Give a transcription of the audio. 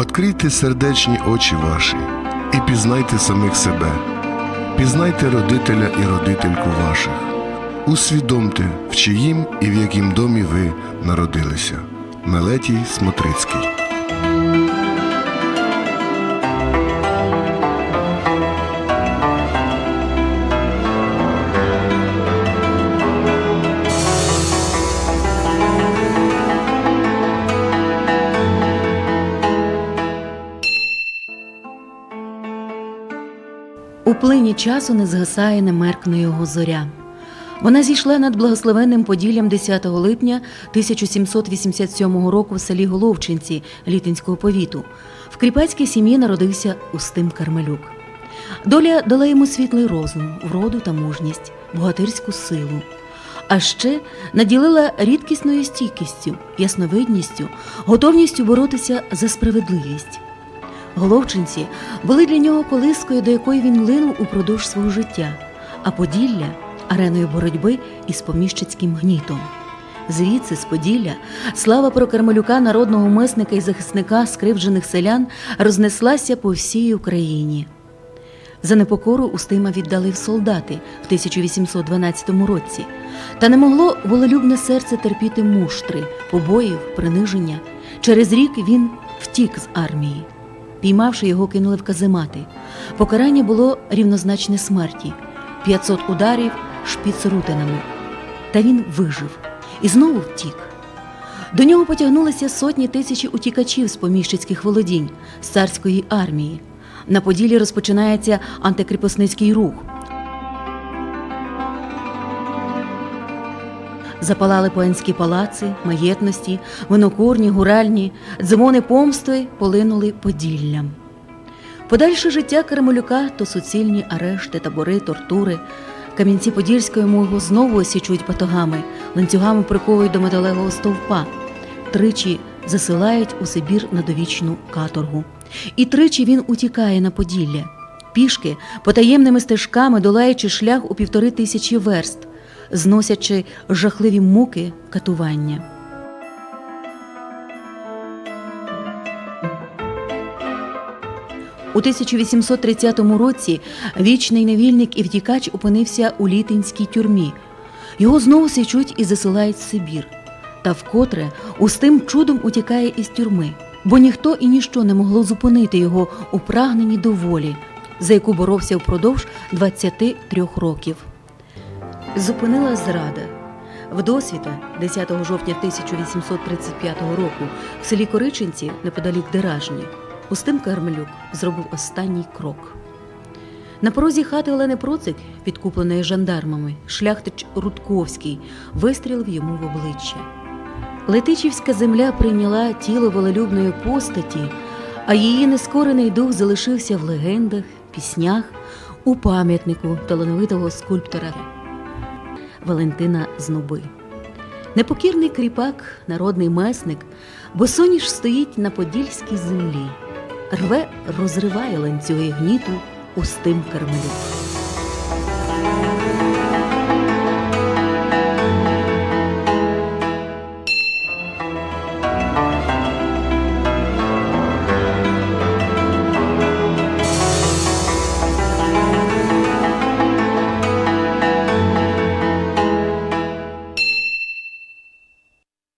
Открийте сердечні очі ваші і пізнайте самих себе, пізнайте родителя і родительку ваших, усвідомте, в чиїм і в яким домі ви народилися. Мелетій Смотрицький. У плині часу не згасає, не меркне його зоря. Вона зійшла над благословенним Поділлям 10 липня 1787 року в селі Головчинці Літинського повіту. В кріпацькій сім'ї народився Устим Кармелюк. Доля дала йому світлий розум, вроду та мужність, богатирську силу. А ще наділила рідкісною стійкістю, ясновидністю, готовністю боротися за справедливість. Головчинці були для нього колискою, до якої він линув упродовж свого життя, а Поділля ареною боротьби із поміщицьким гнітом. Звідси, з Поділля, слава про Кармелюка, народного мисника і захисника скривджених селян рознеслася по всій Україні. За непокору Устима віддали в солдати в 1812 році, та не могло волелюбне серце терпіти муштри, побоїв, приниження. Через рік він втік з армії. Піймавши його, кинули в каземати. Покарання було рівнозначне смерті 500 ударів шпіцрутинами. Та він вижив і знову втік. До нього потягнулися сотні тисячі утікачів з поміщицьких володінь, з царської армії. На Поділі розпочинається антикріпосницький рух. Запалали поенські палаци, маєтності, винокурні, гуральні, дзвони помсти полинули Поділлям. Подальше життя Кармелюка то суцільні арешти, табори, тортури. Камінці Подільської його знову осічують батогами, ланцюгами приковують до металевого стовпа. Тричі засилають у Сибір на довічну каторгу. І тричі він утікає на Поділля. Пішки, потаємними стежками, долаючи шлях у півтори тисячі верст, зносячи жахливі муки катування. У 1830 році вічний невільник і втікач опинився у літинській тюрмі. Його знову січуть і засилають в Сибір. Та вкотре устим чудом утікає із тюрми, бо ніхто і ніщо не могло зупинити його у прагненні до волі, за яку боровся впродовж 23 років. Зупинила зрада. Вдосвіта, 10 жовтня 1835 року, в селі Коричинці, неподалік Деражні, Устим Кармелюк зробив останній крок. На порозі хати Олени Процик, підкупленої жандармами, шляхтич Рудковський вистрілив йому в обличчя. Летичівська земля прийняла тіло волелюбної постаті, а її нескорений дух залишився в легендах, піснях, у пам'ятнику талановитого скульптора Валентина Знуби. Непокірний кріпак, народний месник, босоніж стоїть на подільській землі, рве, розриває ланцюги гніту у стим Кармелюк.